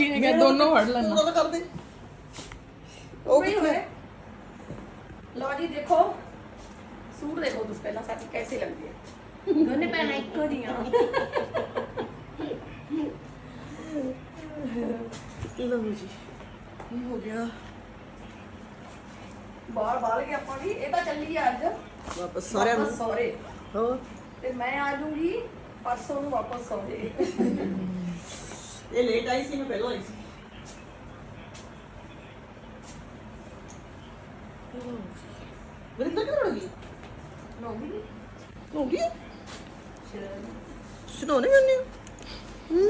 ਜੀ ਨੇ ਕਿਹਾ ਦੋਨੋਂ ਫੜ ਲੈਣਾ ਉਹ ਤਾਂ ਕਰ ਦੇ ਉਹ ਵੀ ਹੋਏ ਲਓ ਜੀ ਦੇਖੋ ਸੂਟ ਦੇਖੋ ਤੁਸੀਂ ਪਹਿਲਾਂ ਸਾਡੀ ਕੈਸੇ ਲੱਗਦੀ ਹੈ ਦੋਨੇ ਭੈਣਾਂ ਇੱਕੋ ਦੀਆਂ ਲਓ ਜੀ ਇਹ ਹੋ ਗਿਆ ਬਾਹਰ ਬਾਹਰ ਕੇ ਆਪਾਂ ਵੀ ਇਹ ਤਾਂ ਚੱਲੀ ਆ ਅੱਜ ਵਾਪਸ ਸਾਰਿਆਂ ਨੂੰ ਵਾਪਸ ਸਹੁਰੇ ਹੋਰ ਤੇ ਮੈਂ ਆ ਜੂੰਗੀ ਪਰਸੋਂ ਨੂੰ ਵਾਪਸ ਸਹੁਰੇ ਇਹ ਲੇਟ ਆਈ ਸੀ ਮੈਂ ਪਹਿਲਾਂ ਆਈ ਸੀ। ਵਰਿੰਦਰ ਕਿੱਥੇ ਗਈ? ਨੌਵੀਂ ਹੋ ਗਈ? ਸੁਣਾਉਣੇ ਮੈਨੇ ਹੂੰ।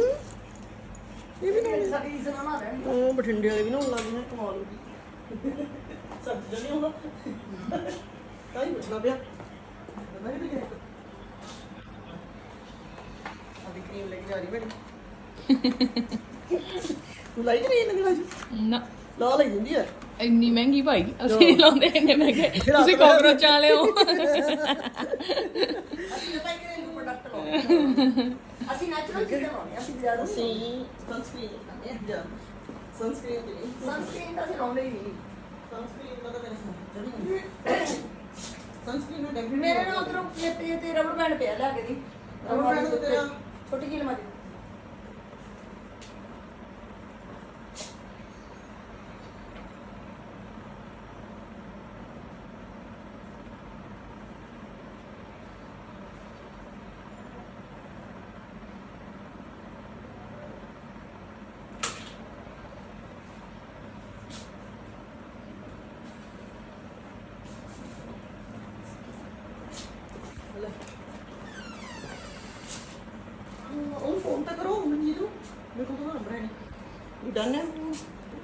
ਇਹ ਵੀ ਇਹ ਸਾਡੀ ਇੱਜ਼ਤ ਨਾ ਰਹਿਣ ਉਹ ਬਠਿੰਡੇ ਵਾਲੇ ਵੀ ਨਾ ਲੱਗ ਗਏ ਕਮਾਲ ਹੋ ਗਈ। ਸਭ ਜਣੇ ਹੋਣਾ ਕਾਈ ਪੁੱਛਣਾ ਪਿਆ। ਮੈਂ ਕਿਹਾ ਕਿ ਅਭੀ ਕਰੀਮ ਲੈ ਕੇ ਜਾ ਰਹੀ ਬੜੀ ਤੂੰ ਲਾਈ ਕਰੀ ਇਹਨਾਂ ਦੀ ਨਾ। ਲਾ ਲਈ ਦਿੰਦੀ ਆ। ਇੰਨੀ ਮਹਿੰਗੀ ਭਾਈ ਅਸੀਂ ਨਹੀਂ ਲਾਉਂਦੇ ਇੰਨੇ ਮਹਿੰਗੇ। ਤੁਸੀਂ ਕਾਕਰੋਚ ਵਾਲੇ ਹੋ। ਅਸੀਂ ਤਾਂ ਕਿ ਪ੍ਰੋਡਕਟ ਲਾਉਂਦੇ ਅਸੀਂ ਨੈਚੁਰਲ ਚੀਜ਼ਾਂ ਲਾਉਂਦੇ ਹਾਂ, ਅਸੀਂ ਜ਼ਿਆਦਾ ਅਸੀਂ ਸਨਸਕ੍ਰੀਨ ਇਹ ਜਾ ਸਨਸਕ੍ਰੀਨ ਤੇ ਨਹੀਂ। ਸਨਸਕ੍ਰੀਨ ਤਾਂ ਅਸੀਂ ਲਾਉਂਦੇ ਹੀ ਨਹੀਂ। ਸਨਸਕ੍ਰੀਨ ਦਾ ਤਾਂ ਮੇਰੇ ਸਨਸਕ੍ਰੀਨ ਨਾ ਡੈਂਗੂ ਮੇਰੇ ਨਾਲ ਉਧਰੋਂ ਤੇ ਤੇ ਰਬੜ ਬੈਂਡ ਪਿਆ ਲਿਆ ਕੇ ਦੀ। ਰਬੜ ਬੈਂਡ ਤਾਂ ਤੇਰਾ- ਛੋਟੀ ਜਿਹੀ ਲਮਾਰੀ ਉਹ ਫੋਨ ਤਾਂ ਕਰੋ ਮਨਜੀਤ ਨੂੰ ਮੇਰੇ ਕੋਲ ਤਾਂ ਨੰਬਰ ਹੈ ਨਹੀਂ ਇਹ ਡਨ ਹੈ?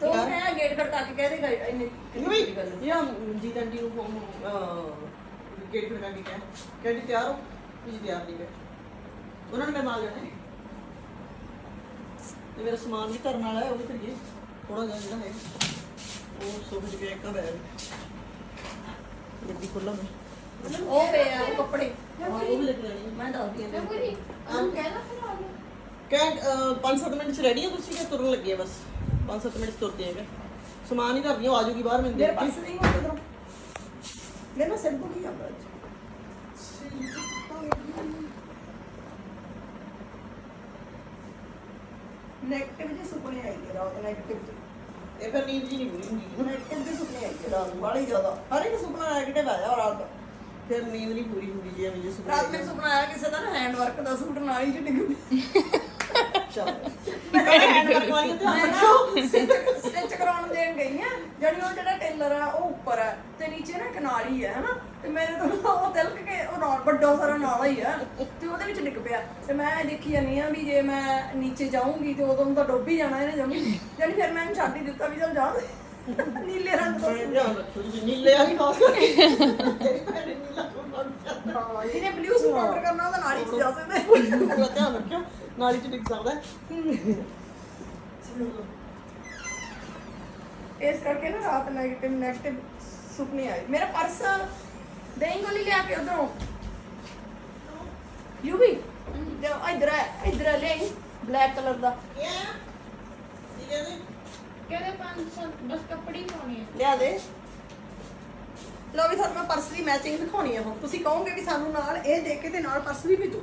ਤੋ ਮੈਂ ਗੇਟ ਖੜਕਾ ਕੇ ਕਹਿ ਦੇਗਾ ਇੰਨੇ ਨਹੀਂ ਬਈ ਇਹ ਮਨਜੀਤ ਆਂਟੀ ਨੂੰ ਫੋਨ ਗੇਟ ਖੜਕਾ ਕੇ ਕਿਹਾ। ਕਹਿੰਦੀ ਤਿਆਰ ਹੋ ਤੁਸੀਂ ਤਿਆਰ ਨਹੀਂ ਗਏ ਉਹਨਾਂ ਨੇ ਮੇਰੇ ਨਾਲ ਜਾਣਾ ਹੈ। ਤੇ ਮੇਰਾ ਸਮਾਨ ਵੀ ਕਰਨ ਵਾਲਾ ਹੈ ਉਹ ਵੀ ਕਰੀਏ ਥੋੜਾ ਜਿਹਾ ਜਿਹੜਾ ਹੈ ਉਹ ਸੋਫੇ 'ਚ ਪਿਆ ਇੱਕ ਬੈਗ ਗੱਡੀ ਖੋਲਾਂ ਮੈਂ। ਉਹ ਪਿਆ ਉਹ ਕੱਪੜੇ। ਉਹ ਵੀ ਲੈ ਕੇ ਜਾਣੀ ਹੈ। ਮੈਂ ਦੱਸਦੀ ਹਾਂ। ਤੈਨੂੰ। ਕਹਿ 5-7 ਮਿੰਟ ਚ ਰੈਡੀ ਹੋ ਤੁਸੀਂ ਕਿ ਤੁਰਨ ਲੱਗੇ ਆ ਬਸ? 5-7 ਮਿੰਟ ਚ ਤੁਰਦੇ ਹੈਗੇ। ਸਮਾਨ ਹੀ ਧਰਦੀ ਆ ਜਾਊਗੀ ਬਾਹਰ ਮੈਨੂੰ ਮੇਰੇ ਦੇਖ ਪਾਸ ਨਹੀਂ ਹੁੰਦਾ ਤੇਰਾ ਮੇਰੇ ਨਾਲ ਸਿਰ ਦੁਖੀ ਜਾਂਦਾ ਅੱਜ। ਨੈਗੇਟਿਵ ਜਿਹੇ ਸੁਪਨੇ ਆਈ ਗਏ ਰਾਤ ਨੈਗੇਟਿਵ ਇਹ ਫਿਰ ਨੀਂਦ ਜੀ ਨਹੀਂ ਪੂਰੀ ਹੁੰਦੀ। ਨੈਗੇਟਿਵ ਦੇ ਸੁਪਨੇ ਆਈ ਗਏ ਰਾਤ ਬੜੀ ਜ਼ਿਆਦਾ। ਹਰ ਇੱਕ ਸੁਪਨਾ ਨੈਗੇਟਿਵ ਆਇਆ ਰਾਤ। ਦਾ ਫਿਰ ਨੀਂਦ ਨਹੀਂ ਪੂਰੀ ਹੁੰਦੀ ਜੇ ਜੇ ਸੁਪਨੇ ਰਾਤ ਮੈਨੂੰ ਸੁਪਨਾ ਆਇਆ ਕਿਸੇ ਦਾ ਨਾ ਹੈਂਡ ਵਰਕ ਦਾ ਸੂਟ ਨਾਲ ਹੀ ਡਿੱਗ ਪਿਆ ਸਟਿਚ ਕਰਾਉਣ ਦੇਣ ਗਈ ਆ ਜਿਹੜੀ ਉਹ ਜਿਹੜਾ ਟੇਲਰ ਆ ਉਹ ਉੱਪਰ ਆ ਤੇ ਨੀਚੇ ਨਾ ਇੱਕ ਨਾਲੀ ਆ ਹਨਾ? ਤੇ ਮੇਰੇ ਤੋਂ ਉਹ ਤਿਲਕ ਕੇ ਉਹ ਨਾਲ ਵੱਡਾ ਸਾਰਾ ਨਾਲਾ ਹੀ ਆ ਤੇ ਉਹਦੇ ਵਿੱਚ ਡਿੱਗ ਪਿਆ। ਤੇ ਮੈਂ ਦੇਖੀ ਜਾਨੀ ਆ ਵੀ ਜੇ ਮੈਂ ਨੀਚੇ ਜਾਊਂਗੀ ਤੇ ਉਦੋਂ ਤਾਂ ਡੁੱਬ ਹੀ ਜਾਣਾ ਇਹਨੇ ਜਮੀ। ਜਾਨੀ ਫਿਰ ਮੈਂ ਇਹਨੂੰ ਛੱਡ ਹੀ ਦਿੱਤਾ ਵੀ ਚੱਲ ਜਾ। ਨੀਲੇ ਰੰਗ ਜੀ ਨੀਲੇ ਵਾਲੀ ਖਾਸ ਕਰਕੇ ਤੇਰੀ ਭੈਣ ਨੇ ਨੀਲਾ ਕੋਟ ਪਾਉਣਾ ਹਾਂ ਜਿਹਨੇ ਬਲੂ ਸੂਟ ਆਰਡਰ ਕਰਨਾ ਉਹਦਾ ਨਾਲੀ 'ਚ ਜਾ ਸਕਦਾ। ਧਿਆਨ ਰੱਖਿਓ ਨਾਲੀ ਚ ਡਿੱਗ ਸਕਦਾ ਹੈ। ਇਸ ਕਰਕੇ ਨਾ ਰਾਤ ਨੈਗੇਟਿਵ ਨੈਗੇਟਿਵ ਸੁਪਨੇ ਆਏ ਮੇਰਾ ਪਰਸ ਦਹੀਂ ਗੋਲੀ ਲਿਆ ਕੇ ਉਧਰੋਂ। ਯੂ ਵੀ? ਇਧਰ ਇਧਰ ਲੈ ਬਲੈਕ ਕਲਰ ਦਾ। ਇਹ ਠੀਕ ਹੈ ਜੀ ਕਹਿੰਦੇ ਪੰਜ ਸੱਤ ਬਸ ਕੱਪੜੇ ਹੀ ਪਾਉਣੇ ਆ। ਲਿਆ ਦੇ। ਲੋ ਵੀ ਤੁਹਾਨੂੰ ਮੈਂ ਪਰਸ ਦੀ ਮੈਚਿੰਗ ਦਿਖਾਉਣੀ ਆ ਹੁਣ। ਤੁਸੀਂ ਕਹੋਗੇ ਵੀ ਸਾਨੂੰ ਨਾਲ ਇਹ ਦੇ ਕੇ ਤੇ ਨਾਲ ਪਰਸ ਵੀ ਭੇਜੋ।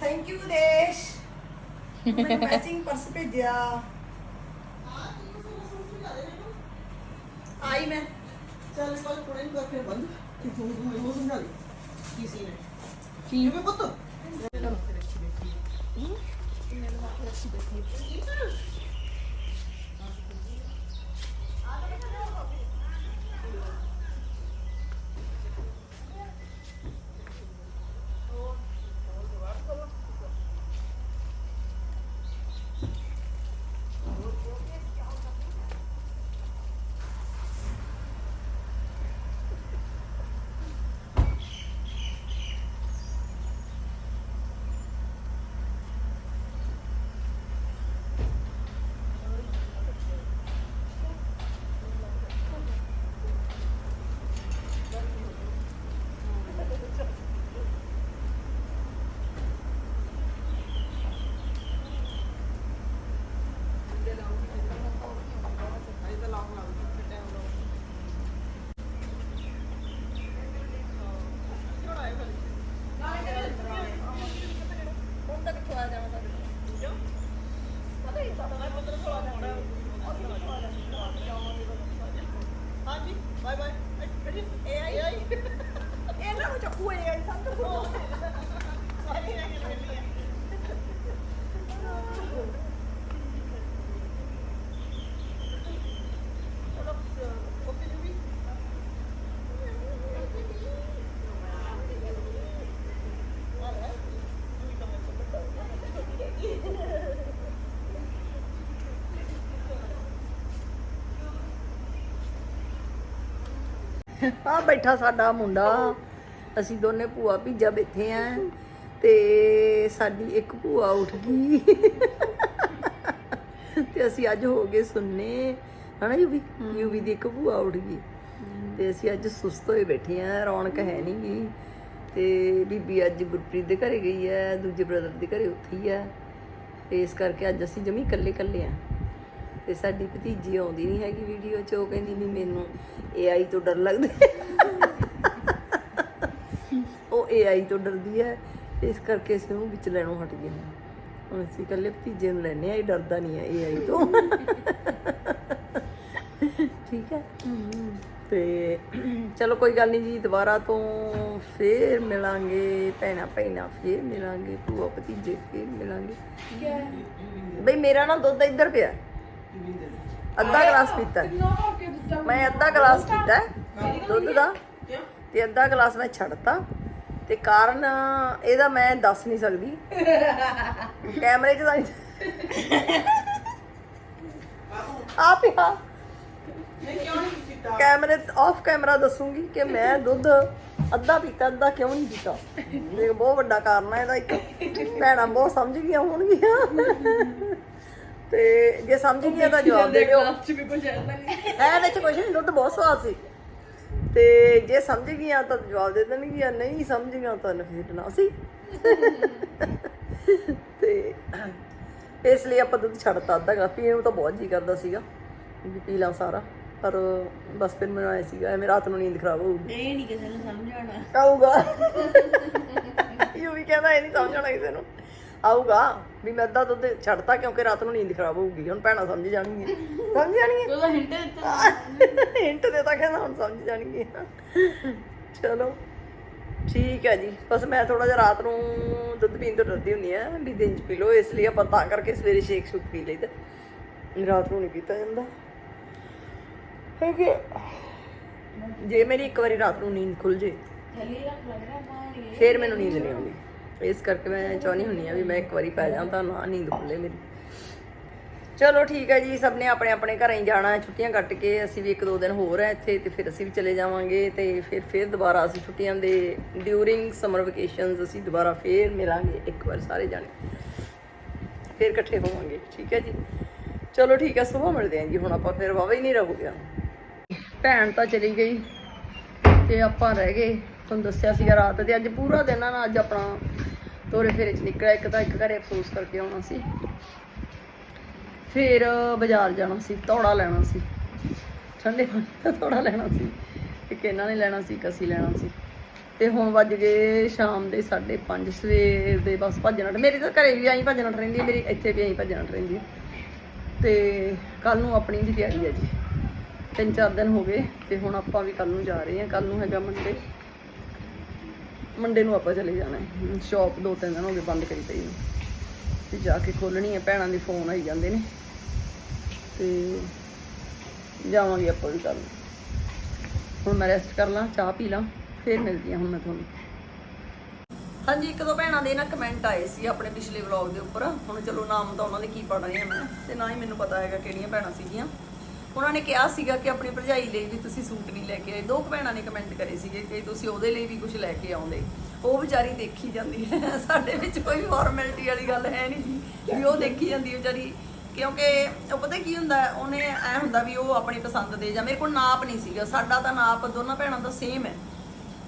ਥੈਂਕ ਯੂ ਦੇਸ਼ ਮੈਨੂੰ ਮੈਚਿੰਗ ਪਰਸ ਭੇਜਿਆ ਆਈ ਮੈਂ ਚੱਲ ਕੋਲ ਕੋੜੇ ਨੂੰ ਕਰਕੇ ਬੰਦ ਕਿ ਤੂੰ ਮੈਨੂੰ ਸਮਝਾ ਦੇ ਕੀ ਸੀਨ ਹੈ ਕੀ ਮੈਂ ਪੁੱਤ ਆ ਬੈਠਾ ਸਾਡਾ ਮੁੰਡਾ। ਅਸੀਂ ਦੋਨੇ ਭੂਆ ਭੀਜਾ ਬੈਠੇ ਆ ਤੇ ਸਾਡੀ ਇੱਕ ਭੂਆ ਉੱਠ ਗਈ। ਤੇ ਅਸੀਂ ਅੱਜ ਹੋ ਗਏ ਸੁਣਨੇ ਹਨਾ ਯੂਵੀ ਯੂਵੀ ਦੀ ਇੱਕ ਭੂਆ ਉੱਠ ਗਈ। ਤੇ ਅਸੀਂ ਅੱਜ ਸੁਸਤ ਹੋਏ ਬੈਠੇ ਆ ਰੌਣਕ ਹੈ ਨਹੀਂ ਗੀ। ਤੇ ਬੀਬੀ ਅੱਜ ਗੁਰਪ੍ਰੀਤ ਦੇ ਘਰੇ ਗਈ ਹੈ ਦੂਜੇ ਬ੍ਰਦਰ ਦੇ ਘਰੇ ਉੱਥੇ ਹੀ। ਹੈ ਤੇ ਇਸ ਕਰਕੇ ਅੱਜ ਅਸੀਂ ਜਮੀ ਇਕੱਲੇ ਇਕੱਲੇ ਆ। ਤੇ ਸਾਡੀ ਭਤੀਜੀ ਆਉਂਦੀ ਨਹੀਂ ਹੈਗੀ ਵੀਡੀਓ 'ਚ ਉਹ ਕਹਿੰਦੀ ਵੀ ਮੈਨੂੰ AI ਤੋਂ ਡਰ ਲੱਗਦਾ। ਉਹ AI ਤੋਂ ਡਰਦੀ ਹੈ ਇਸ ਕਰਕੇ ਅਸੀਂ ਉਹਨੂੰ ਵਿੱਚ ਲੈਣੋਂ ਹਟ ਗਏ ਹੁਣ ਅਸੀਂ ਇਕੱਲੇ ਭਤੀਜੇ ਨੂੰ ਲੈਨੇ ਆ ਇਹ ਡਰਦਾ ਨਹੀਂ ਹੈ AI ਤੋਂ। ਠੀਕ ਹੈ? ਤੇ ਚਲੋ ਕੋਈ ਗੱਲ ਨਹੀਂ ਜੀ ਦੁਬਾਰਾ ਤੋਂ ਫੇਰ ਮਿਲਾਂਗੇ ਭੈਣਾ ਭੈਣਾ ਫੇਰ ਮਿਲਾਂਗੇ ਭੂਆ ਭਤੀਜੇ ਫੇਰ ਮਿਲਾਂਗੇ। ਬਈ ਮੇਰਾ ਨਾ ਦੁੱਧ ਇੱਧਰ ਪਿਆ। ਅੱਧਾ ਗਲਾਸ ਪੀਤਾ ਹੈ। ਮੈਂ ਅੱਧਾ ਗਲਾਸ ਪੀਤਾ ਹੈ ਦੁੱਧ ਦਾ ਤੇ ਅੱਧਾ ਗਲਾਸ ਮੈਂ ਛੱਡਤਾ ਤੇ ਕਾਰਨ ਇਹਦਾ ਮੈਂ ਦੱਸ ਨਹੀਂ ਸਕਦੀ। ਕੈਮਰੇ 'ਚ ਤਾਂ ਆਪ ਹੀ ਹਾਂ। ਕੈਮਰੇ ਆਫ ਕੈਮਰਾ ਦੱਸੂਗੀ ਕਿ ਮੈਂ ਦੁੱਧ ਅੱਧਾ ਪੀਤਾ, ਅੱਧਾ ਕਿਉਂ ਨਹੀਂ ਪੀਤਾ? ਇਹ ਬਹੁਤ ਵੱਡਾ ਕਾਰਨ ਹੈ ਇਹਦਾ ਇੱਕ। ਭੈਣਾਂ ਬਹੁਤ ਸਮਝ ਗਈਆਂ ਹੋਣਗੀਆਂ। ਤੇ ਜੇ ਸਮਝ ਗਈਆਂ ਤਾਂ ਜਵਾਬ ਦੇ ਦਿਓ। ਚ ਵੀ ਕੁਝ ਐਸਾ ਨਹੀਂ। ਹੈ ਵਿੱਚ ਕੁਝ ਨਹੀਂ ਦੁੱਧ ਬਹੁਤ ਸਵਾਦ ਸੀ। ਤੇ ਜੇ ਸਮਝ ਗਈਆਂ ਤਾਂ ਜਵਾਬ ਦੇ ਦੇਣਗੀਆਂ ਨਹੀਂ ਸਮਝ ਗਈਆਂ ਤਾਂ ਨਫੀਟਣਾ ਸੀ। ਤੇ ਇਸ ਲਈ ਆਪਾਂ ਦੁੱਧ ਛੱਡਤਾ ਅੱਧਾ ਗਲਾਸ ਪੀਣ ਨੂੰ ਤਾਂ ਬਹੁਤ ਜੀ ਕਰਦਾ ਸੀਗਾ ਵੀ ਪੀ ਲਾਂ ਸਾਰਾ। ਪਰ ਬਸ ਫਿਰ ਮੈਨੂੰ ਆਇਆ ਸੀਗਾ ਐਵੇਂ ਰਾਤ ਨੂੰ ਨੀਂਦ ਖਰਾਬ ਹੋਊਗੀ। ਇਹ ਨਹੀਂ ਕਿਸੇ ਨੂੰ ਸਮਝ ਆਉਣਾ। ਆਊਗਾ। ਯੂ ਵੀ ਕਹਿੰਦਾ ਇਹ ਨਹੀਂ ਸਮਝਣਾ ਕਿਸੇ ਨੂੰ। ਆਊਗਾ ਵੀ ਮੈਂ ਅੱਧਾ ਦੁੱਧ ਛੱਡਤਾ ਕਿਉਂਕਿ ਰਾਤ ਨੂੰ ਨੀਂਦ ਖਰਾਬ ਹੋਊਗੀ ਹੁਣ ਭੈਣਾਂ ਸਮਝ ਜਾਣਗੀਆਂ। ਸਮਝ ਜਾਣਗੀਆਂ? ਉਹਦਾ ਹਿੰਟ ਦਿੱਤਾ। ਹਿੰਟ ਦੇ ਤਾਂ ਕਹਿੰਦਾ ਹੁਣ ਸਮਝ ਜਾਣਗੇ ਚਲੋ ਠੀਕ ਹੈ ਜੀ। ਬਸ ਮੈਂ ਥੋੜਾ ਜਿਹਾ ਰਾਤ ਨੂੰ ਦੁੱਧ ਪੀਣ ਤੋਂ ਡਰਦੀ ਹੁੰਦੀ ਆ ਵੀ ਦਿਨ ਚ ਪੀ ਲਓ ਇਸ ਲਈ ਆਪਾਂ ਤਾਂ ਕਰਕੇ ਸਵੇਰੇ ਸ਼ੇਕ ਸ਼ੁਕ ਪੀ ਲਈਦਾ। ਰਾਤ ਨੂੰ ਨਹੀਂ ਪੀਤਾ ਜਾਂਦਾ। ਹੈਗੇ ਜੇ ਮੇਰੀ ਇੱਕ ਵਾਰੀ ਰਾਤ ਨੂੰ ਨੀਂਦ ਖੁੱਲ ਜੇ ਥੱਲੇ ਰੱਖ ਲੱਗ ਰਿਹਾ ਪਾਣੀ ਫੇਰ ਮੈਨੂੰ ਨੀਂਦ ਨਹੀਂ ਆਉਂਦੀ। ਇਸ ਕਰਕੇ ਮੈਂ ਚਾਹੁੰਦੀ ਹੁੰਨੀ ਆ ਵੀ ਮੈਂ ਇੱਕ ਵਾਰੀ ਪੈ ਜਾਵਾਂ ਤਾਂ ਨਾ ਨੀਂਦ ਖੁੱਲੇ ਮੇਰੀ। ਚਲੋ ਠੀਕ ਹੈ ਜੀ, ਸਭ ਨੇ ਆਪਣੇ ਆਪਣੇ ਘਰਾਂ ਹੀ ਜਾਣਾ, ਛੁੱਟੀਆਂ ਕੱਟ ਕੇ ਅਸੀਂ ਵੀ ਇੱਕ ਦੋ ਦਿਨ ਹੋਰ ਹੈ ਇੱਥੇ ਤੇ ਫਿਰ ਅਸੀਂ ਵੀ ਚਲੇ ਜਾਵਾਂਗੇ ਤੇ ਫਿਰ ਫਿਰ ਦੁਬਾਰਾ ਅਸੀਂ ਛੁੱਟੀਆਂ ਦੇ ਡਿਊਰਿੰਗ ਸਮਰ ਵਕੇਸ਼ਨਸ ਅਸੀਂ ਦੁਬਾਰਾ ਫੇਰ ਮਿਲਾਂਗੇ, ਇੱਕ ਵਾਰ ਸਾਰੇ ਜਾਣੇ। ਫਿਰ ਇਕੱਠੇ ਹੋਵਾਂਗੇ, ਠੀਕ ਹੈ ਜੀ। ਚਲੋ ਠੀਕ ਹੈ, ਸਵੇਰ ਮਿਲਦੇ ਹਾਂ ਜੀ, ਹੁਣ ਆਪਾਂ ਫਿਰ ਵਾਵਾ ਹੀ ਨਹੀਂ ਰਹੂਗੇ। ਭੈਣ ਤਾਂ ਚਲੀ ਗਈ ਤੇ ਆਪਾਂ ਰਹਿ ਗਏ, ਤੁਹਾਨੂੰ ਦੱਸਿਆ ਸੀਗਾ ਰਾਤ ਤੇ ਅੱਜ ਪੂਰਾ ਦਿਨ ਆ ਨਾ, ਅੱਜ ਆਪਣਾ ਤੋਰੇ ਫੇਰੇ ਚ ਨਿਕਲਿਆ, ਇੱਕ ਤਾਂ ਇੱਕ ਘਰੇ ਅਫਸੋਸ ਕਰਕੇ ਆਉਣਾ ਸੀ। ਫਿਰ ਬਾਜ਼ਾਰ ਜਾਣਾ ਸੀ ਤੋੜਾ ਲੈਣਾ ਸੀ। ਠੰਡੇ ਪਾਣੀ ਦਾ ਤੋੜਾ ਲੈਣਾ ਸੀ, ਇੱਕ ਇਹਨਾਂ ਨੇ ਲੈਣਾ ਸੀ, ਇੱਕ ਅਸੀਂ ਲੈਣਾ ਸੀ। ਤੇ ਹੁਣ ਵੱਜ ਗਏ ਸ਼ਾਮ ਦੇ 5:30 ਸਵੇਰ ਦੇ ਬਸ ਭੱਜਣਾ ਮੇਰੀ ਤਾਂ ਘਰੇ ਵੀ ਆਈ ਭੱਜਣਾ ਰਹਿੰਦੀ ਮੇਰੀ ਇੱਥੇ ਵੀ ਆਈ ਭੱਜਣਾ ਰਹਿੰਦੀ ਹੈ ਤੇ ਕੱਲ ਨੂੰ ਆਪਣੀ ਵੀ ਤਿਆਰੀ ਹੈ ਜੀ। ਤਿੰਨ ਚਾਰ ਦਿਨ ਹੋ ਗਏ, ਤੇ ਹੁਣ ਆਪਾਂ ਵੀ ਕੱਲ ਨੂੰ ਜਾ ਰਹੇ ਹਾਂ ਕੱਲ ਨੂੰ ਹੈਗਾ ਮੰਡੇ ਮੰਡੇ ਨੂੰ ਆਪਾਂ ਚਲੇ ਜਾਣਾ ਹੈ। ਸ਼ਾਪ ਦੋ ਤਿੰਨ ਦਿਨ ਹੋ ਗਏ ਬੰਦ ਕਰੀ ਪਈ ਨੂੰ। ਤੇ ਜਾ ਕੇ ਖੋਲਣੀ ਹੈ, ਭੈਣਾਂ ਦੇ ਫੋਨ ਆਈ ਜਾਂਦੇ ਨੇ। ਤੇ ਜਾਵਾਂਗੇ ਆਪਾਂ ਵੀ ਕੱਲ ਹੁਣ ਮੈਂ ਰੈਸਟ ਕਰ ਲਾਂ, ਚਾਹ ਪੀ ਲਾਂ, ਫੇਰ ਮਿਲਦੀ ਹਾਂ ਹੁਣ ਮੈਂ ਤੁਹਾਨੂੰ। ਹਾਂਜੀ, ਇੱਕ ਦੋ ਭੈਣਾਂ ਦੇ ਨਾ ਕਮੈਂਟ ਆਏ ਸੀ ਆਪਣੇ ਪਿਛਲੇ ਵਲੌਗ ਦੇ ਉੱਪਰ। ਹੁਣ ਚਲੋ ਨਾਮ ਤਾਂ ਉਹਨਾਂ ਦੇ ਕੀ ਪੜ ਰਹੇ ਆ ਮੈਂ, ਤੇ ਨਾ ਹੀ ਮੈਨੂੰ ਪਤਾ ਹੈਗਾ ਕਿਹੜੀਆਂ ਭੈਣਾਂ ਸੀਗੀਆਂ। ਉਹਨਾਂ ਨੇ ਕਿਹਾ ਸੀਗਾ ਕਿ ਆਪਣੀ ਭਰਜਾਈ ਲਈ ਵੀ ਤੁਸੀਂ ਸੂਟ ਨਹੀਂ ਲੈ ਕੇ ਆਏ। ਦੋ ਕੁ ਭੈਣਾਂ ਨੇ ਕਮੈਂਟ ਕਰੇ ਸੀਗੇ ਕਿ ਤੁਸੀਂ ਉਹਦੇ ਲਈ ਵੀ ਕੁਝ ਲੈ ਕੇ ਆਉਂਦੇ। ਉਹ ਵਿਚਾਰੀ ਦੇਖੀ ਜਾਂਦੀ ਹੈ। ਸਾਡੇ ਵਿੱਚ ਕੋਈ ਫਾਰਮੈਲਿਟੀ ਵਾਲੀ ਗੱਲ ਹੈ ਨਹੀਂ ਜੀ। ਵੀ ਉਹ ਦੇਖੀ ਜਾਂਦੀ ਵਿਚਾਰੀ। ਕਿਉਂਕਿ ਉਹ ਪਤਾ ਕੀ ਹੁੰਦਾ, ਉਹਨੇ ਐ ਹੁੰਦਾ ਵੀ ਉਹ ਆਪਣੀ ਪਸੰਦ ਦੇ ਜਾਂ ਮੇਰੇ ਕੋਲ ਨਾਪ ਨਹੀਂ ਸੀਗਾ। ਸਾਡਾ ਤਾਂ ਨਾਪ ਦੋਨਾਂ ਭੈਣਾਂ ਦਾ ਸੇਮ ਹੈ।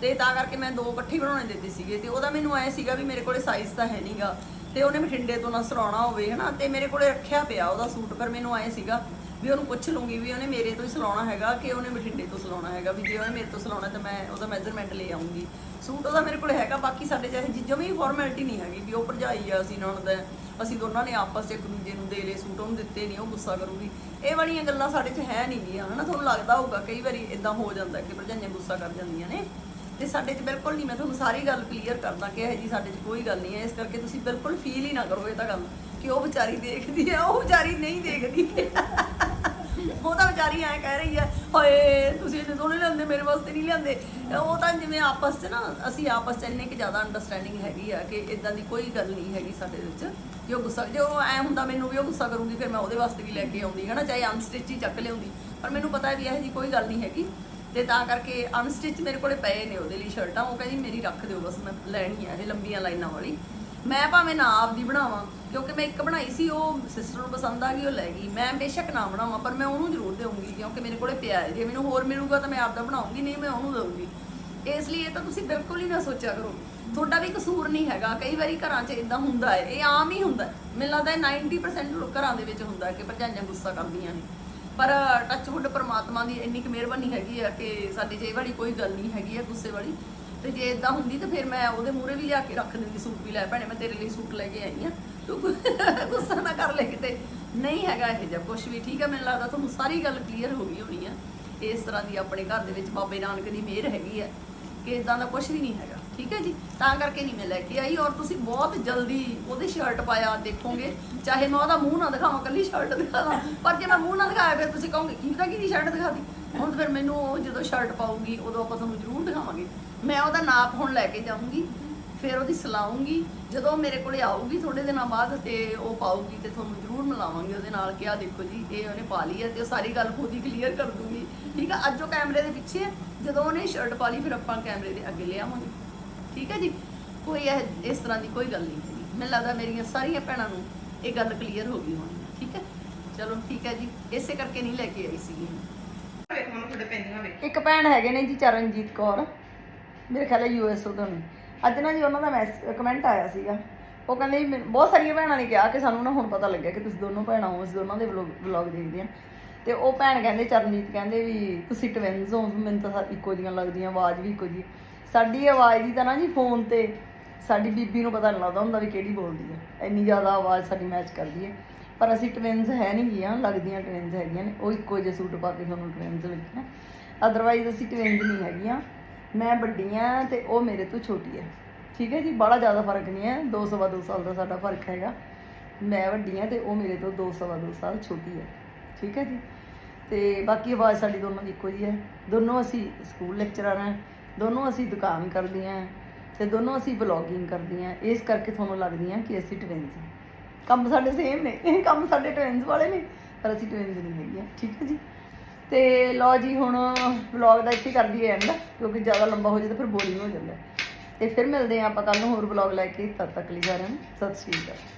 ਤੇ ਤਾਂ ਕਰਕੇ ਮੈਂ ਦੋ ਇਕੱਠੇ ਬਣਾਉਣੇ ਦਿੱਤੇ ਸੀਗੇ। ਤੇ ਉਹਦਾ ਮੈਨੂੰ ਐ ਸੀਗਾ ਵੀ ਮੇਰੇ ਕੋਲੇ ਸਾਈਜ਼ ਤਾਂ ਹੈ ਨਹੀਂਗਾ। ਤੇ ਉਹਨੇ ਬਠਿੰਡੇ ਤੋਂ ਨਾ ਸਰਾਉਣਾ ਹੋਵੇ, ਹਨਾ? ਤੇ ਮੇਰੇ ਕੋਲੇ ਰੱਖਿਆ ਪਿਆ ਉਹਦਾ ਸੂਟ, ਪਰ ਮੈਨੂੰ ਐ ਸੀਗਾ ਵੀ ਉਹਨੂੰ ਪੁੱਛ ਲੂੰਗੀ ਵੀ ਉਹਨੇ ਮੇਰੇ ਤੋਂ ਹੀ ਸਿਲਾਉਣਾ ਹੈਗਾ ਕਿ ਉਹਨੇ ਬਠਿੰਡੇ ਤੋਂ ਸਿਲਾਉਣਾ ਹੈਗਾ ਵੀ ਜੇ ਉਹਨੇ ਮੇਰੇ ਤੋਂ ਸਲਾਉਣਾ ਤਾਂ ਮੈਂ ਉਹਦਾ ਮੈਜ਼ਰਮੈਂਟ ਲੈ ਆਉਂਗੀ ਸੂਟ ਉਹਦਾ ਮੇਰੇ ਕੋਲ ਹੈਗਾ, ਬਾਕੀ ਸਾਡੇ ਚਾਹੇ ਜਿੱਜੋ ਵੀ ਫਾਰਮੈਲਿਟੀ ਨਹੀਂ ਹੈਗੀ ਵੀ ਉਹ ਭਰਜਾਈ ਆ ਅਸੀਂ ਨਣਦ ਦਾ, ਅਸੀਂ ਦੋਨਾਂ ਨੇ ਆਪਸ 'ਚ ਇੱਕ ਦੂਜੇ ਨੂੰ ਦੇ ਲਏ, ਸੂਟ ਉਹਨੂੰ ਦਿੱਤੇ ਨਹੀਂ, ਉਹ ਗੁੱਸਾ ਕਰੂਗੀ। ਇਹ ਵਾਲੀਆਂ ਗੱਲਾਂ ਸਾਡੇ 'ਚ ਹੈ ਨਹੀਂ ਗੀਆਂ, ਹਨਾ? ਤੁਹਾਨੂੰ ਲੱਗਦਾ ਹੋਊਗਾ ਕਈ ਵਾਰੀ ਇਦਾਂ ਹੋ ਜਾਂਦਾ ਕਿ ਭਰਜਾਈਆਂ ਗੁੱਸਾ ਕਰ ਜਾਂਦੀਆਂ ਨੇ। ਤੇ ਸਾਡੇ 'ਚ ਬਿਲਕੁਲ ਨਹੀਂ ਮੈਂ ਤੁਹਾਨੂੰ ਸਾਰੀ ਗੱਲ ਕਲੀਅਰ ਕਰਦਾ ਕਿ ਇਹ ਜੀ ਸਾਡੇ 'ਚ ਕੋਈ ਗੱਲ ਨਹੀਂ ਹੈ। ਇਸ ਕਰਕੇ ਤੁਸੀਂ ਬਿਲਕੁਲ ਫੀਲ ਹੀ ਨਾ ਕਰੋ ਇਹ ਤਾਂ ਗੱਲ, ਕਿ ਉਹ ਵਿਚਾਰੀ ਦੇਖਦੀ ਹੈ, ਉਹ ਵਿਚਾਰੀ ਨਹੀਂ ਦੇਖਦੀ। ਉਹ ਤਾਂ ਵਿਚਾਰੀ ਐ ਕਹਿ ਰਹੀ ਹੈ, ਹਾਏ, ਤੁਸੀਂ ਇਹਨੇ ਸੋਹਣੇ ਲਿਆਂਦੇ, ਮੇਰੇ ਵਾਸਤੇ ਨਹੀਂ ਲਿਆਂਦੇ। ਉਹ ਤਾਂ ਜਿਵੇਂ ਆਪਸ 'ਚ ਨਾ, ਅਸੀਂ ਆਪਸ 'ਚ ਇੰਨੇ ਕਿ ਜ਼ਿਆਦਾ ਅੰਡਰਸਟੈਂਡਿੰਗ ਹੈਗੀ ਆ ਕਿ ਇਦਾਂ ਦੀ ਕੋਈ ਗੱਲ ਨਹੀਂ ਹੈਗੀ ਸਾਡੇ ਵਿੱਚ। ਕਿ ਉਹ ਗੁੱਸਾ, ਜੇ ਉਹ ਐ ਹੁੰਦਾ ਮੈਨੂੰ ਵੀ ਉਹ ਗੁੱਸਾ ਕਰੂਗੀ, ਫਿਰ ਮੈਂ ਉਹਦੇ ਵਾਸਤੇ ਵੀ ਲੈ ਕੇ ਆਉਂਦੀ ਹੈ ਨਾ ਚਾਹੇ ਅਨਸਟਿਚ ਹੀ ਚੱਕ ਲਿਆਉਂਦੀ। ਪਰ ਮੈਨੂੰ ਪਤਾ ਵੀ ਇਹੋ ਜੀ ਕੋਈ ਗੱਲ ਨਹੀਂ ਹੈਗੀ। ਤੇ ਤਾਂ ਕਰਕੇ ਅਨਸਟਿਚ ਮੇਰੇ ਕੋਲੇ ਪਏ ਨੇ ਉਹਦੇ ਲਈ ਸ਼ਰਟਾਂ। ਉਹ ਕਹਿੰਦੀ, ਮੇਰੀ ਰੱਖ ਦਿਓ, ਬਸ ਮੈਂ ਲੈਣੀ ਆ ਇਹ ਲੰਬੀਆਂ ਲਾਈਨਾਂ ਵਾਲੀ। ਮੈਂ ਭਾਵੇਂ ਨਾ ਆਪਦੀ ਬਣਾਵਾਂ, ਕਿਉਂਕਿ ਮੈਂ ਇੱਕ ਬਣਾਈ ਸੀ, ਉਹ ਸਿਸਟਰ ਨੂੰ ਪਸੰਦ ਆ ਗਈ, ਉਹ ਲੈ ਗਈ। ਮੈਂ ਬੇਸ਼ੱਕ ਨਾ ਬਣਾਵਾਂ, ਪਰ ਮੈਂ ਉਹਨੂੰ ਜ਼ਰੂਰ ਦੇਵਾਂਗੀ ਕਿਉਂਕਿ ਮੇਰੇ ਕੋਲੇ ਪਿਆ ਹੈ। ਜੇ ਮੈਨੂੰ ਹੋਰ ਮਿਲੂਗਾ ਤਾਂ ਮੈਂ ਆਪਦਾ ਬਣਾਉਂਗੀ, ਨਹੀਂ ਮੈਂ ਉਹਨੂੰ ਦੇਵਾਂਗੀ ਇਸ ਲਈ ਇਹ ਤਾਂ ਤੁਸੀਂ ਬਿਲਕੁਲ ਹੀ ਨਾ ਸੋਚਿਆ ਕਰੋ। ਤੁਹਾਡਾ ਵੀ ਕਸੂਰ ਨਹੀਂ ਹੈਗਾ। ਕਈ ਵਾਰੀ ਘਰਾਂ 'ਚ ਇਦਾਂ ਹੁੰਦਾ ਹੈ। ਇਹ ਆਮ ਹੀ ਹੁੰਦਾ ਮੈਨੂੰ ਲੱਗਦਾ ਹੈ 90% ਘਰਾਂ ਦੇ ਵਿੱਚ ਹੁੰਦਾ ਕਿ ਭਰਜਾਈਆਂ ਗੁੱਸਾ ਕਰਦੀਆਂ ਨੇ। ਪਰ ਟੱਚਵੁੱਡ ਪਰਮਾਤਮਾ ਦੀ ਇੰਨੀ ਕੁ ਮਿਹਰਬਾਨੀ ਹੈਗੀ ਆ ਕਿ ਸਾਡੀ ਜੇ ਵਾਲੀ ਕੋਈ ਗੱਲ ਨਹੀਂ ਹੈਗੀ ਆ ਗੁੱਸੇ ਵਾਲੀ। ਤੇ ਜੇ ਇਦਾਂ ਹੁੰਦੀ ਤਾਂ ਫਿਰ ਮੈਂ ਉਹਦੇ ਮੂਹਰੇ ਵੀ ਲਿਆ ਕੇ ਰੱਖ ਦਿੰਦੀ, ਸੂਟ ਵੀ ਲੈ, ਭੈਣੇ ਮੈਂ ਤੇਰੇ ਲਈ ਸੂਟ ਲੈ ਕੇ ਆਈ ਆ ਤੂੰ ਗੁੱਸਾ ਨਾ ਕਰ ਲੈ ਕਿਤੇ। ਨਹੀਂ ਹੈਗਾ ਇਹ ਜਿਹਾ ਕੁਝ ਵੀ, ਠੀਕ ਹੈ ਮੈਨੂੰ ਲੱਗਦਾ ਤੁਹਾਨੂੰ ਸਾਰੀ ਗੱਲ ਕਲੀਅਰ ਹੋ ਗਈ ਹੋਣੀ ਆ। ਇਸ ਤਰ੍ਹਾਂ ਦੀ ਆਪਣੇ ਘਰ ਦੇ ਵਿੱਚ ਬਾਬੇ ਨਾਨਕ ਦੀ ਮਿਹਰ ਹੈਗੀ ਆ, ਕਿ ਇਦਾਂ ਦਾ ਕੁਝ ਵੀ ਨਹੀਂ ਹੈਗਾ। ਠੀਕ ਹੈ ਜੀ? ਤਾਂ ਕਰਕੇ ਨਹੀਂ ਮੈਂ ਲੈ ਕੇ ਆਈ ਔਰ ਤੁਸੀਂ ਬਹੁਤ ਜਲਦੀ ਉਹਦੇ ਸ਼ਰਟ ਪਾਇਆ, ਦੇਖੋਗੇ। ਚਾਹੇ ਮੈਂ ਉਹਦਾ ਮੂੰਹ ਨਾ ਦਿਖਾਵਾਂ, ਕੱਲੀ ਸ਼ਰਟ ਦਿਖਾਵਾਂ, ਪਰ ਜੇ ਮੈਂ ਮੂੰਹ ਨਾ ਦਿਖਾਇਆ, ਫਿਰ ਤੁਸੀਂ ਕਹੋਗੇ, ਕੀ ਪਤਾ ਕਿਹਦੀ ਸ਼ਰਟ ਦਿਖਾਦੀ ਹੁਣ ਫਿਰ ਮੈਨੂੰ ਉਹ ਜਦੋਂ ਸ਼ਰਟ ਪਾਊਗੀ, ਉਦੋਂ ਆਪਾਂ ਤੁਹਾਨੂੰ ਜ਼ਰੂਰ ਦਿਖਾਵਾਂਗੇ। ਮੈਂ ਉਹਦਾ ਨਾਪ ਹੁਣ ਲੈ ਕੇ ਜਾਊਂਗੀ, ਫਿਰ ਉਹਦੀ ਸਿਲਾਉਂਗੀ ਜਦੋਂ ਉਹ ਮੇਰੇ ਕੋਲੇ ਆਊਗੀ ਥੋੜੇ ਦਿਨਾਂ ਬਾਅਦ ਤੇ ਉਹ ਪਾਊਗੀ ਤੇ ਤੁਹਾਨੂੰ ਜ਼ਰੂਰ ਮਿਲਾਵਾਂਗੇ ਉਹਦੇ ਨਾਲ ਕਿ ਆ ਦੇਖੋ ਜੀ, ਇਹ ਉਹਨੇ ਪਾ ਲਈ ਹੈ ਤੇ ਉਹ ਸਾਰੀ ਗੱਲ ਖੁਦ ਹੀ ਕਲੀਅਰ ਕਰ ਦੂੰਗੀ। ਠੀਕ ਆ, ਅੱਜ ਉਹ ਕੈਮਰੇ ਦੇ ਪਿੱਛੇ ਹੈ। ਜਦੋਂ ਉਹਨੇ ਸ਼ਰਟ ਪਾ ਲਈ, ਫਿਰ ਆਪਾਂ ਕੈਮਰੇ ਦੇ ਅੱਗੇ ਲਿਆਵਾਂਗੇ ਠੀਕ ਹੈ ਜੀ? ਕੋਈ ਇਹ, ਇਸ ਤਰ੍ਹਾਂ ਦੀ ਕੋਈ ਗੱਲ ਨਹੀਂ ਹੈਗੀ ਮੈਨੂੰ ਲੱਗਦਾ ਮੇਰੀਆਂ ਸਾਰੀਆਂ ਭੈਣਾਂ ਨੂੰ ਇਹ ਗੱਲ ਕਲੀਅਰ ਹੋ ਗਈ ਹੋਣੀ, ਠੀਕ ਹੈ ਚਲੋ ਠੀਕ ਹੈ ਜੀ। ਇਸੇ ਕਰਕੇ ਨਹੀਂ ਲੈ ਕੇ ਆਈ ਸੀਗੀ ਵੇਖ ਮਨ ਤੁਹਾਡੇ ਪੈਂਦੀਆਂ ਵੇਖ ਇੱਕ ਭੈਣ ਹੈਗੇ ਨੇ ਜੀ, ਚਰਨਜੀਤ ਕੌਰ। ਮੇਰੇ ਖਿਆਲ ਹੈ ਯੂਐਸ ਤੋਂ ਨੇ। ਅੱਜ ਨਾ ਜੀ ਉਹਨਾਂ ਦਾ ਕਮੈਂਟ ਆਇਆ ਸੀਗਾ। ਉਹ ਕਹਿੰਦੇ ਵੀ ਮੈਨੂੰ- ਬਹੁਤ ਸਾਰੀਆਂ ਭੈਣਾਂ ਨੇ ਕਿਹਾ ਕਿ ਸਾਨੂੰ ਨਾ ਹੁਣ ਪਤਾ ਲੱਗਿਆ ਕਿ ਤੁਸੀਂ ਦੋਨੋਂ ਭੈਣਾਂ ਹੋ, ਅਸੀਂ ਦੋਨਾਂ ਦੇ ਵਲੌਗ ਦੇਖਦੇ ਹਾਂ। ਤੇ ਉਹ ਭੈਣ ਕਹਿੰਦੇ, ਚਰਨਜੀਤ ਕਹਿੰਦੇ ਵੀ ਤੁਸੀਂ ਟਵਿਨਸ ਹੋ, ਮੈਨੂੰ ਤਾਂ ਸਾ- ਇੱਕੋ ਜੀਆਂ ਲੱਗਦੀਆਂ, ਆਵਾਜ਼ ਵੀ ਇੱਕੋ ਜੀ ਸਾਡੀ ਆਵਾਜ਼ ਦੀ ਤਾਂ ਨਾ ਜੀ ਫੋਨ ਤੇ ਸਾਡੀ ਬੀਬੀ ਨੂੰ ਪਤਾ ਨਹੀਂ ਲੱਗਦਾ ਹੁੰਦਾ ਵੀ ਕਿਹੜੀ ਬੋਲਦੀ ਹੈ ਇੰਨੀ ਜ਼ਿਆਦਾ ਆਵਾਜ਼ ਸਾਡੀ ਮੈਚ ਕਰਦੀ ਹੈ ਪਰ ਅਸੀਂ ਟਵਿਨਸ ਹੈ ਨਹੀਂ ਗੀਆਂ, ਲੱਗਦੀਆਂ ਟਵਿਨਸ ਹੈਗੀਆਂ ਨੇ। ਉਹ ਇੱਕੋ ਜਿਹੇ ਸੂਟ ਪਾ ਕੇ ਤੁਹਾਨੂੰ ਟਵਿਨਸ ਲੱਗੀਆਂ ਅਦਰਵਾਈਜ਼ ਅਸੀਂ ਟਵਿਨਸ ਨਹੀਂ ਹੈਗੀਆਂ। ਮੈਂ ਵੱਡੀ ਹਾਂ ਤੇ ਉਹ ਮੇਰੇ ਤੋਂ ਛੋਟੀ ਹੈ ਠੀਕ ਹੈ ਜੀ ਬੜਾ ਜ਼ਿਆਦਾ ਫ਼ਰਕ ਨਹੀਂ ਹੈ। ਦੋ ਸਵਾ ਦੋ ਸਾਲ ਦਾ ਸਾਡਾ ਫ਼ਰਕ ਹੈਗਾ। ਮੈਂ ਵੱਡੀ ਹਾਂ ਤੇ ਉਹ ਮੇਰੇ ਤੋਂ ਦੋ ਸਵਾ ਦੋ ਸਾਲ ਛੋਟੀ ਹੈ ਠੀਕ ਹੈ ਜੀ। ਤੇ ਬਾਕੀ ਆਵਾਜ਼ ਸਾਡੀ ਦੋਨੋਂ ਦੀ ਇੱਕੋ ਜੀ ਹੈ। ਦੋਨੋਂ ਅਸੀਂ ਸਕੂਲ ਲੈਕਚਰਰ ਹਾਂ ਦੋਨੋਂ ਅਸੀਂ ਦੁਕਾਨ ਕਰਦੀਆਂ ਹਾਂ ਤੇ ਦੋਨੋਂ ਅਸੀਂ ਵਲੌਗਿੰਗ ਕਰਦੀਆਂ ਇਸ ਕਰਕੇ ਤੁਹਾਨੂੰ ਲੱਗਦੀਆਂ ਕਿ ਅਸੀਂ ਟਵਿਨਸ ਹਾਂ ਕੰਮ ਸਾਡੇ ਸੇਮ ਨੇ। ਇਹ ਕੰਮ ਸਾਡੇ ਟਵਿਨਸ ਵਾਲੇ ਨੇ, ਪਰ ਅਸੀਂ ਟਵਿਨਸ ਨਹੀਂ ਹੈਗੀਆਂ ਠੀਕ ਹੈ ਜੀ? ਤੇ ਲਓ ਜੀ, ਹੁਣ ਵਲੌਗ ਦਾ ਇੱਥੇ ਕਰਦੀ ਹੈ ਐਂਡ ਕਿਉਂਕਿ ਜ਼ਿਆਦਾ ਲੰਬਾ ਹੋ ਜਾਏ ਤਾਂ ਫਿਰ ਬੋਰਿੰਗ ਹੋ ਜਾਂਦਾ। ਹੈ। ਤੇ ਫਿਰ ਮਿਲਦੇ ਹਾਂ ਆਪਾਂ ਕੱਲ ਨੂੰ ਹੋਰ ਵਲੌਗ ਲੈ ਕੇ। ਤਦ ਤੱਕ ਲਈ ਜਾ ਰਹੇ ਹਾਂ। ਸਤਿ ਸ਼੍ਰੀ ਅਕਾਲ।